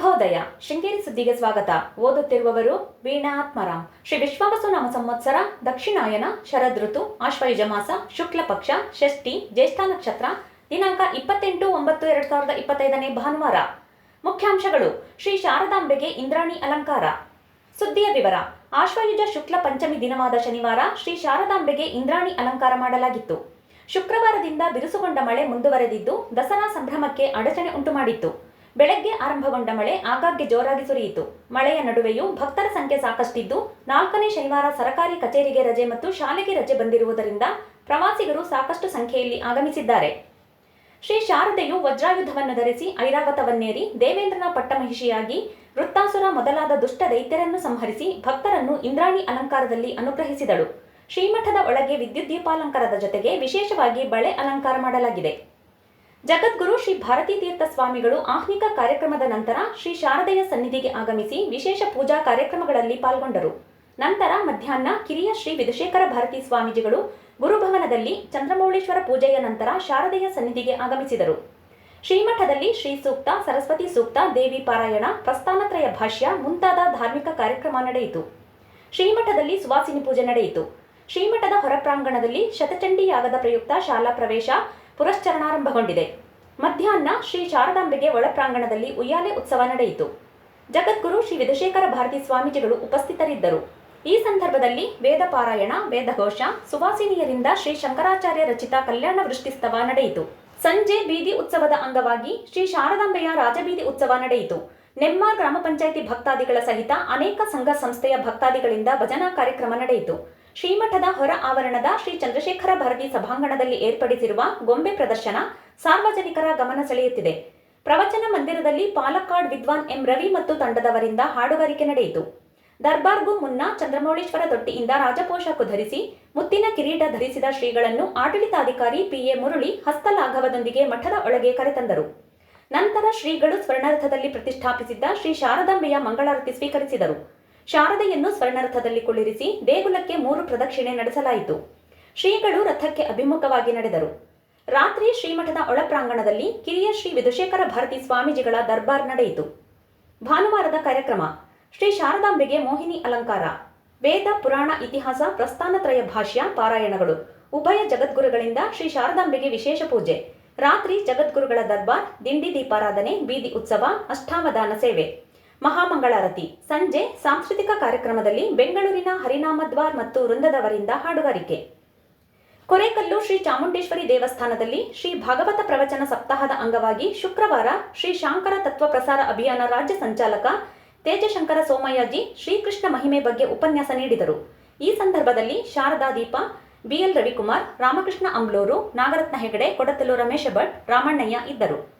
ಶುಭೋದಯ. ಶೃಂಗೇರಿ ಸುದ್ದಿಗೆ ಸ್ವಾಗತ. ಓದುತ್ತಿರುವವರು ವೀಣಾ ಆತ್ಮರಾಮ್. ಶ್ರೀ ವಿಶ್ವಾಸು ನಾಮ ಸಂವತ್ಸರ, ದಕ್ಷಿಣಾಯನ ಶರದ್ ಋತು ಆಶ್ವಯುಜ ಮಾಸ, ಶುಕ್ಲ ಪಕ್ಷ, ಷಷ್ಠಿ, ಜ್ಯೇಷ್ಠ ನಕ್ಷತ್ರ, ದಿನಾಂಕ ಇಪ್ಪತ್ತೆಂಟು ಒಂಬತ್ತು ಎರಡ್ ಸಾವಿರದ ಇಪ್ಪತ್ತೈದನೇ ಭಾನುವಾರ. ಮುಖ್ಯಾಂಶಗಳು. ಶ್ರೀ ಶಾರದಾಂಬೆಗೆ ಇಂದ್ರಾಣಿ ಅಲಂಕಾರ. ಸುದ್ದಿಯ ವಿವರ. ಆಶ್ವಯುಜ ಶುಕ್ಲ ಪಂಚಮಿ ದಿನವಾದ ಶನಿವಾರ ಶ್ರೀ ಶಾರದಾಂಬೆಗೆ ಇಂದ್ರಾಣಿ ಅಲಂಕಾರ ಮಾಡಲಾಗಿತ್ತು. ಶುಕ್ರವಾರದಿಂದ ಬಿರುಸುಗೊಂಡ ಮಳೆ ಮುಂದುವರೆದಿದ್ದು ದಸರಾ ಸಂಭ್ರಮಕ್ಕೆ ಅಡಚಣೆ ಉಂಟುಮಾಡಿತ್ತು. ಬೆಳಗ್ಗೆ ಆರಂಭಗೊಂಡ ಮಳೆ ಆಗಾಗ್ಗೆ ಜೋರಾಗಿ ಸುರಿಯಿತು. ಮಳೆಯ ನಡುವೆಯೂ ಭಕ್ತರ ಸಂಖ್ಯೆ ಸಾಕಷ್ಟಿದ್ದು, ನಾಲ್ಕನೇ ಶನಿವಾರ ಸರಕಾರಿ ಕಚೇರಿಗೆ ರಜೆ ಮತ್ತು ಶಾಲೆಗೆ ರಜೆ ಬಂದಿರುವುದರಿಂದ ಪ್ರವಾಸಿಗರು ಸಾಕಷ್ಟು ಸಂಖ್ಯೆಯಲ್ಲಿ ಆಗಮಿಸಿದ್ದಾರೆ. ಶ್ರೀ ಶಾರದೆಯು ವಜ್ರಾಯುಧವನ್ನು ಧರಿಸಿ ಐರಾವತವನ್ನೇರಿ ದೇವೇಂದ್ರನ ಪಟ್ಟಮಹಿಷಿಯಾಗಿ ವೃತ್ತಾಸುರ ಮೊದಲಾದ ದುಷ್ಟ ದೈತ್ಯರನ್ನು ಸಂಹರಿಸಿ ಭಕ್ತರನ್ನು ಇಂದ್ರಾಣಿ ಅಲಂಕಾರದಲ್ಲಿ ಅನುಗ್ರಹಿಸಿದಳು. ಶ್ರೀಮಠದ ಒಳಗೆ ವಿದ್ಯುತ್ ದೀಪಾಲಂಕಾರದ ಜೊತೆಗೆ ವಿಶೇಷವಾಗಿ ಬಳೆ ಅಲಂಕಾರ ಮಾಡಲಾಗಿದೆ. ಜಗದ್ಗುರು ಶ್ರೀ ಭಾರತೀ ತೀರ್ಥ ಸ್ವಾಮಿಗಳು ಆಹ್ನಿಕ ಕಾರ್ಯಕ್ರಮದ ನಂತರ ಶ್ರೀ ಶಾರದೆಯ ಸನ್ನಿಧಿಗೆ ಆಗಮಿಸಿ ವಿಶೇಷ ಪೂಜಾ ಕಾರ್ಯಕ್ರಮಗಳಲ್ಲಿ ಪಾಲ್ಗೊಂಡರು. ನಂತರ ಮಧ್ಯಾಹ್ನ ಕಿರಿಯ ಶ್ರೀ ವಿಧುಶೇಖರ ಭಾರತಿ ಸ್ವಾಮೀಜಿಗಳು ಗುರುಭವನದಲ್ಲಿ ಚಂದ್ರಮೌಳೇಶ್ವರ ಪೂಜೆಯ ನಂತರ ಶಾರದೆಯ ಸನ್ನಿಧಿಗೆ ಆಗಮಿಸಿದರು. ಶ್ರೀಮಠದಲ್ಲಿ ಶ್ರೀ ಸೂಕ್ತ, ಸರಸ್ವತಿ ಸೂಕ್ತ, ದೇವಿ ಪಾರಾಯಣ, ಪ್ರಸ್ಥಾನತ್ರಯ ಭಾಷ್ಯ ಮುಂತಾದ ಧಾರ್ಮಿಕ ಕಾರ್ಯಕ್ರಮ ನಡೆಯಿತು. ಶ್ರೀಮಠದಲ್ಲಿ ಸುವಾಸಿನಿ ಪೂಜೆ ನಡೆಯಿತು. ಶ್ರೀಮಠದ ಹೊರ ಪ್ರಾಂಗಣದಲ್ಲಿ ಶತಚಂಡಿ ಯಾಗದ ಪ್ರಯುಕ್ತ ಶಾಲಾ ಪ್ರವೇಶ ಪುರಶ್ಚರಣಾರಂಭಗೊಂಡಿದೆ. ಮಧ್ಯಾಹ್ನ ಶ್ರೀ ಶಾರದಾಂಬೆಗೆ ಒಳ ಪ್ರಾಂಗಣದಲ್ಲಿ ಉಯ್ಯಾಲೆ ಉತ್ಸವ ನಡೆಯಿತು. ಜಗದ್ಗುರು ಶ್ರೀ ವಿಧುಶೇಖರ ಭಾರತಿ ಸ್ವಾಮೀಜಿಗಳು ಉಪಸ್ಥಿತರಿದ್ದರು. ಈ ಸಂದರ್ಭದಲ್ಲಿ ವೇದ ಪಾರಾಯಣ ವೇದಘೋಷ ಸುವಾಸಿನಿಯರಿಂದ ಶ್ರೀ ಶಂಕರಾಚಾರ್ಯ ರಚಿತ ಕಲ್ಯಾಣ ವೃಷ್ಟಿಸ್ತವ ನಡೆಯಿತು. ಸಂಜೆ ಬೀದಿ ಉತ್ಸವದ ಅಂಗವಾಗಿ ಶ್ರೀ ಶಾರದಾಂಬೆಯ ರಾಜಬೀದಿ ಉತ್ಸವ ನಡೆಯಿತು. ನೆಮ್ಮಾರ್ ಗ್ರಾಮ ಪಂಚಾಯಿತಿ ಭಕ್ತಾದಿಗಳ ಸಹಿತ ಅನೇಕ ಸಂಘ ಸಂಸ್ಥೆಯ ಭಕ್ತಾದಿಗಳಿಂದ ಭಜನಾ ಕಾರ್ಯಕ್ರಮ ನಡೆಯಿತು. ಶ್ರೀಮಠದ ಹೊರ ಆವರಣದ ಶ್ರೀ ಚಂದ್ರಶೇಖರ ಭಾರತಿ ಸಭಾಂಗಣದಲ್ಲಿ ಏರ್ಪಡಿಸಿರುವ ಗೊಂಬೆ ಪ್ರದರ್ಶನ ಸಾರ್ವಜನಿಕರ ಗಮನ ಸೆಳೆಯುತ್ತಿದೆ. ಪ್ರವಚನ ಮಂದಿರದಲ್ಲಿ ಪಾಲಕ್ಕಾಡ್ ವಿದ್ವಾನ್ ಎಂ ರವಿ ಮತ್ತು ತಂಡದವರಿಂದ ಹಾಡುಗಾರಿಕೆ ನಡೆಯಿತು. ದರ್ಬಾರ್ಗೂ ಮುನ್ನ ಚಂದ್ರಮೌಳೇಶ್ವರ ತೊಟ್ಟಿಯಿಂದ ರಾಜಪೋಷಾಕು ಧರಿಸಿ, ಮುತ್ತಿನ ಕಿರೀಟ ಧರಿಸಿದ ಶ್ರೀಗಳನ್ನು ಆಡಳಿತಾಧಿಕಾರಿ ಪಿಎ ಮುರಳಿ ಹಸ್ತಲಾಘವದೊಂದಿಗೆ ಮಠದ ಒಳಗೆ ಕರೆತಂದರು. ನಂತರ ಶ್ರೀಗಳು ಸ್ವರ್ಣರಥದಲ್ಲಿ ಪ್ರತಿಷ್ಠಾಪಿಸಿದ್ದ ಶ್ರೀ ಶಾರದಾಂಬೆಯ ಮಂಗಳಾರತಿ ಸ್ವೀಕರಿಸಿದರು. ಶಾರದೆಯನ್ನು ಸ್ವರ್ಣರಥದಲ್ಲಿ ಕುಳ್ಳಿರಿಸಿ ದೇಗುಲಕ್ಕೆ ಮೂರು ಪ್ರದಕ್ಷಿಣೆ ನಡೆಸಲಾಯಿತು. ಶ್ರೀಗಳು ರಥಕ್ಕೆ ಅಭಿಮುಖವಾಗಿ ನಡೆದರು. ರಾತ್ರಿ ಶ್ರೀಮಠದ ಒಳಪ್ರಾಂಗಣದಲ್ಲಿ ಕಿರಿಯ ಶ್ರೀ ವಿಧುಶೇಖರ ಭಾರತಿ ಸ್ವಾಮೀಜಿಗಳ ದರ್ಬಾರ್ ನಡೆಯಿತು. ಭಾನುವಾರದ ಕಾರ್ಯಕ್ರಮ, ಶ್ರೀ ಶಾರದಾಂಬೆಗೆ ಮೋಹಿನಿ ಅಲಂಕಾರ, ವೇದ, ಪುರಾಣ, ಇತಿಹಾಸ ಪ್ರಸ್ಥಾನತ್ರಯ ಭಾಷ್ಯ, ಪಾರಾಯಣಗಳು, ಉಭಯ ಜಗದ್ಗುರುಗಳಿಂದ ಶ್ರೀ ಶಾರದಾಂಬೆಗೆ ವಿಶೇಷ ಪೂಜೆ, ರಾತ್ರಿ ಜಗದ್ಗುರುಗಳ ದರ್ಬಾರ್, ದಿಂಡಿ ದೀಪಾರಾಧನೆ, ಬೀದಿ ಉತ್ಸವ ಅಷ್ಟಾವಧಾನ ಸೇವೆ. ಮಹಾಮಂಗಳಾರತಿ. ಸಂಜೆ ಸಾಂಸ್ಕೃತಿಕ ಕಾರ್ಯಕ್ರಮದಲ್ಲಿ ಬೆಂಗಳೂರಿನ ಹರಿನಾಮದ್ವಾರ್ ಮತ್ತು ವೃಂದದವರಿಂದ ಹಾಡುಗಾರಿಕೆ. ಕೊರೆಕಲ್ಲು ಶ್ರೀ ಚಾಮುಂಡೇಶ್ವರಿ ದೇವಸ್ಥಾನದಲ್ಲಿ ಶ್ರೀ ಭಾಗವತ ಪ್ರವಚನ ಸಪ್ತಾಹದ ಅಂಗವಾಗಿ ಶುಕ್ರವಾರ ಶ್ರೀ ಶಾಂಕರ ತತ್ವ ಪ್ರಸಾರ ಅಭಿಯಾನ ರಾಜ್ಯ ಸಂಚಾಲಕ ತೇಜಶಂಕರ ಸೋಮಯ್ಯಜಿ ಶ್ರೀಕೃಷ್ಣ ಮಹಿಮೆ ಬಗ್ಗೆ ಉಪನ್ಯಾಸ ನೀಡಿದರು. ಈ ಸಂದರ್ಭದಲ್ಲಿ ಶಾರದಾ ದೀಪ ಬಿಎಲ್ ರವಿಕುಮಾರ್, ರಾಮಕೃಷ್ಣ ಅಂಬ್ಲೂರು ನಾಗರತ್ನ ಹೆಗಡೆ, ಕೊಡತಲು ರಮೇಶ ಭಟ್, ರಾಮಣ್ಣಯ್ಯ ಇದ್ದರು.